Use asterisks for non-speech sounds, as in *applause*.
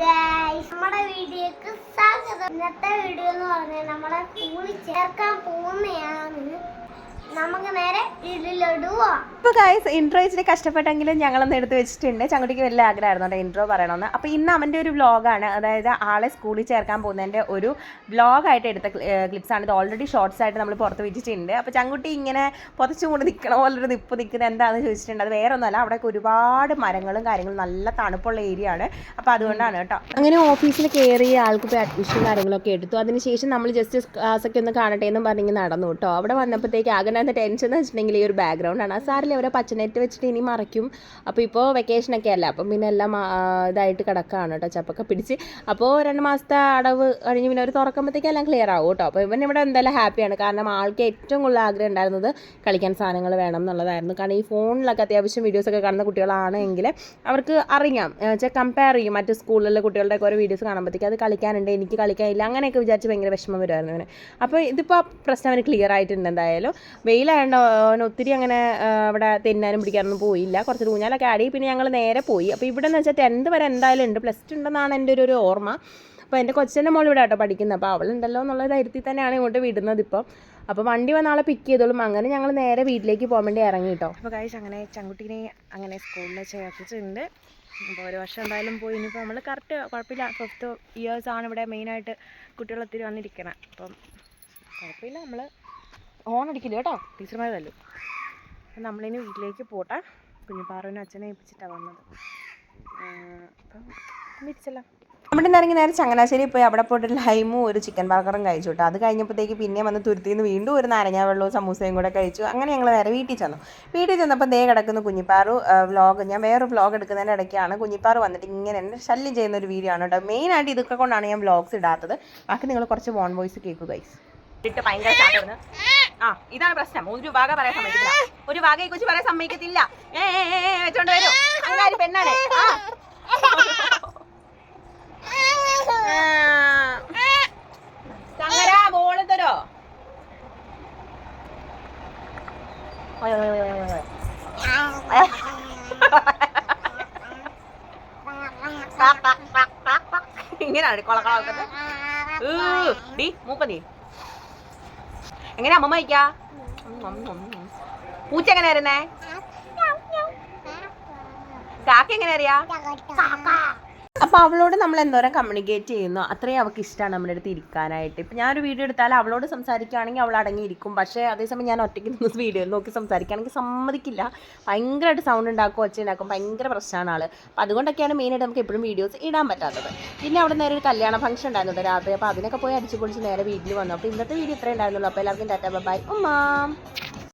Guys നമ്മുടെ വീഡിയോക്ക് സ്വാഗതം. ഇന്നത്തെ വീഡിയോ എന്ന് പറഞ്ഞാൽ നമ്മളെ സ്കൂളിൽ ചേർക്കാൻ പോകുന്നതാണ് ഇപ്പോൾ ഗൈസ് ഇൻട്രോ ഇച്ചിരി കഷ്ടപ്പെട്ടെങ്കിലും ഞങ്ങളൊന്ന് എടുത്ത് വെച്ചിട്ടുണ്ട്. ചങ്കുട്ടിക്ക് വലിയ ആഗ്രഹമായിരുന്നു കേട്ടോ ഇൻട്രോ പറയണമെന്ന്. അപ്പോൾ ഇന്ന് അവന്റെ ഒരു വ്ളോഗാണ് അതായത് ആളെ സ്കൂളിൽ ചേർക്കാൻ പോകുന്നതിന്റെ ഒരു വ്ളോഗായിട്ട് എടുത്ത ക്ലിപ്സാണ് ഇത് ഓൾറെഡി ഷോർട്സ് ആയിട്ട് നമ്മൾ പുറത്ത് വെച്ചിട്ടുണ്ട്. അപ്പോൾ ചങ്കുട്ടി ഇങ്ങനെ പുതച്ചു കൊണ്ട് നിൽക്കണ പോലൊരു നിപ്പ് നിൽക്കുന്നത് എന്താണെന്ന് ചോദിച്ചിട്ടുണ്ട്. അത് വേറെ ഒന്നുമല്ല. അവിടെയൊക്കെ ഒരുപാട് മരങ്ങളും കാര്യങ്ങളും നല്ല തണുപ്പുള്ള ഏരിയ ആണ്. അപ്പോൾ അതുകൊണ്ടാണ് കേട്ടോ. അങ്ങനെ ഓഫീസിൽ കയറി ആൾക്ക് പോയി അഡ്മിഷൻ കാര്യങ്ങളൊക്കെ എടുത്തു. അതിനുശേഷം നമ്മൾ ജസ്റ്റ് ക്ലാസ്സൊക്കെ ഒന്ന് കാണട്ടെ എന്നും പറഞ്ഞ് നടന്നു കേട്ടോ. അവിടെ വന്നപ്പോഴത്തേക്ക് ആകെ അതിനകത്ത് ടെൻഷൻ എന്ന് വെച്ചിട്ടുണ്ടെങ്കിൽ ഈ ഒരു ബാക്ക്ഗ്രൗണ്ടാണ് ആ സാറിൽ അവരെ പച്ചനെറ്റ് വെച്ചിട്ട് ഇനി മറയ്ക്കും. അപ്പോൾ ഇപ്പോൾ വെക്കേഷനൊക്കെ അല്ല? അപ്പം പിന്നെ എല്ലാം ഇതായിട്ട് കിടക്കുകയാണ് കേട്ടോ. ചപ്പൊക്കെ പിടിച്ച്. അപ്പോൾ രണ്ട് മാസത്തെ അടവ് കഴിഞ്ഞ് പിന്നെ ഒരു തുറക്കുമ്പോഴത്തേക്ക് എല്ലാം ക്ലിയർ ആവും കേട്ടോ. അപ്പോൾ ഇവൻ ഇവിടെ എന്തായാലും ഹാപ്പിയാണ് കാരണം ആൾക്ക് ഏറ്റവും കൂടുതൽ ആഗ്രഹം ഉണ്ടായിരുന്നത് കളിക്കാൻ സാധനങ്ങൾ വേണം എന്നുള്ളതായിരുന്നു. കാരണം ഈ ഫോണിലൊക്കെ അത്യാവശ്യം വീഡിയോസൊക്കെ കാണുന്ന കുട്ടികളാണെങ്കിൽ അവർക്ക് അറിയാം. വെച്ചാൽ കമ്പയർ ചെയ്യും. മറ്റ് സ്കൂളിലെ കുട്ടികളുടെ ഒക്കെ ഓരോ വീഡിയോസ് കാണുമ്പോഴത്തേക്ക് അത് കളിക്കാനുണ്ട് എനിക്ക് കളിക്കാനില്ല അങ്ങനെയൊക്കെ വിചാരിച്ച് ഭയങ്കര വിഷമം വരുമായിരുന്നു അവന് അപ്പോൾ ഇതിപ്പോൾ പ്രശ്നം അവന് ക്ലിയർ ആയിട്ടുണ്ട് എന്തായാലും. വെയിലായതുകൊണ്ട് അവന് ഒത്തിരി അങ്ങനെ അവിടെ തിന്നാനും പിടിക്കാനൊന്നും പോയില്ല. കുറച്ച് ഊഞ്ഞാലൊക്കെ ആടി പിന്നെ ഞങ്ങൾ നേരെ പോയി. അപ്പോൾ ഇവിടെ എന്ന് വെച്ചാൽ ടെൻത്ത് വരെ എന്തായാലും ഉണ്ട്. പ്ലസ് ടു ഉണ്ടെന്നാണ് എന്റെ ഒരു ഓർമ്മ. അപ്പോൾ എന്റെ കൊച്ചന്റെ മോൾ ഇവിടെ കേട്ടോ പഠിക്കുന്നത് അപ്പോൾ അവളുണ്ടല്ലോ എന്നുള്ള ധൈര്യത്തിൽ തന്നെയാണ് ഇങ്ങോട്ട് വിടുന്നത് ഇപ്പം. അപ്പോൾ വണ്ടി വന്ന ആളെ പിക്ക് ചെയ്തോളും. അങ്ങനെ ഞങ്ങൾ നേരെ വീട്ടിലേക്ക് പോകാൻ വേണ്ടി ഇറങ്ങി കേട്ടോ അപ്പോൾ കാഴ്ച അങ്ങനെ ചങ്കുട്ടീനെ അങ്ങനെ സ്കൂളിൽ ചേർത്തിട്ടുണ്ട്. അപ്പോൾ ഒരു വർഷം എന്തായാലും പോയി. ഇനിയിപ്പോൾ നമ്മൾ കറക്റ്റ് കുഴപ്പമില്ല. ഫിഫ്ത്ത് ഇയേഴ്സാണ് ഇവിടെ മെയിനായിട്ട് കുട്ടികൾ ഒത്തിരി വന്നിരിക്കണം. അപ്പം കുഴപ്പമില്ല. നമ്മൾ ഓൺ അടിക്കില്ല കേട്ടോ? ടീച്ചർമാർ തല്ലും അപ്പം നമ്മളിനി വീട്ടിലേക്ക് പോട്ടെ. കുഞ്ഞിപ്പാറുവിനും അച്ഛനെ ഏൽപ്പിച്ചിട്ടാണ് വന്നത്. അപ്പം തിരിച്ചല്ലോ അവിടെ നിന്ന് ഇറങ്ങി നേരെ ചങ്ങനാശ്ശേരി പോയി അവിടെ പോയിട്ട് ഒരു ലൈമും ഒരു ചിക്കൻ ബർഗറും കഴിച്ചു കേട്ടോ. അത് കഴിഞ്ഞപ്പോഴത്തേക്ക് പിന്നെ വന്ന് തുരുത്തിന്ന് വീണ്ടും ഒരു നാരങ്ങാ വെള്ളവും സമൂസയും കൂടെ കഴിച്ചു. അങ്ങനെ ഞങ്ങൾ നേരെ വീട്ടിൽ ചെന്നു. വീട്ടിൽ ചെന്നപ്പോൾ ദേ കിടക്കുന്ന കുഞ്ഞിപ്പാറു വ്ലോഗ് ഞാൻ വേറെ വ്ലോഗ് എടുക്കുന്നതിന്റെ ഇടയ്ക്കാണ് കുഞ്ഞിപ്പാറു വന്നിട്ട് ഇങ്ങനെ എന്നെ ശല്യം ചെയ്യുന്ന ഒരു വീഡിയോ ആണ് കേട്ടോ. മെയിനായിട്ട് ഇതൊക്കെ കൊണ്ടാണ് ഞാൻ വ്ലോഗ്സ് ഇടാത്തത്. ബാക്കി നിങ്ങൾ കുറച്ച് വോൺ വോയിസ് കേൾക്കുക ഗൈസ് ഇട്ട് ഭയങ്കര ആ ഇതാണ് പ്രശ്നം. ഒരു വക പറയാൻ സമ്മതിക്കില്ല. ഒരു വകയെ കുറിച്ച് പറയാൻ സമ്മതിക്കത്തില്ല. വെച്ചോണ്ട് വരും. പെണ്ണാണ്. ആ. തരോ? ഇങ്ങനെയാണ് കൊളക്കളാക്കുന്നത് ഡി മൂപ്പ നീ? എങ്ങനെയാ അമ്മ കഴിക്കാ? പൂച്ച എങ്ങനെ വരുന്നേ? കാക്ക എങ്ങനെ അറിയാ? അപ്പോൾ അവളോട് നമ്മൾ എന്തോരം കമ്മ്യൂണിക്കേറ്റ് ചെയ്യുന്നു? അത്രയും അവൾക്ക് ഇഷ്ടമാണ് നമ്മുടെ അടുത്ത് ഇരിക്കാനായിട്ട്. ഇപ്പം ഞാനൊരു വീഡിയോ എടുത്താൽ അവളോട് സംസാരിക്കുകയാണെങ്കിൽ അവൾ അടങ്ങിയിരിക്കും. പക്ഷേ അതേസമയം ഞാൻ ഒറ്റയ്ക്ക് നിന്ന് *laughs* വീഡിയോ നോക്കി സംസാരിക്കുകയാണെങ്കിൽ സമ്മതിക്കില്ല. ഭയങ്കരമായിട്ട് സൗണ്ട് ഉണ്ടാക്കും ഒച്ച ഉണ്ടാക്കും. ഭയങ്കര പ്രശ്നമാണ് ആൾ അപ്പോൾ അതുകൊണ്ടൊക്കെയാണ് മെയിനായിട്ട് നമുക്ക് എപ്പോഴും വീഡിയോസ് ഇടാൻ പറ്റാത്തത്. പിന്നെ അവിടെ നേരെ ഒരു കല്യാണ ഫംഗ്ഷൻ ഉണ്ടായിരുന്നു രാത്രി. അപ്പോൾ അതിനൊക്കെ പോയി അടിച്ചു പൊളിച്ച് നേരെ വീട്ടിൽ വന്നു. അപ്പോൾ ഇന്നത്തെ വീഡിയോ ഇത്രയും ഉണ്ടായിരുന്നുള്ളൂ. അപ്പോൾ എല്ലാവർക്കും ടാറ്റാ ബൈ. ഉമ്മാം.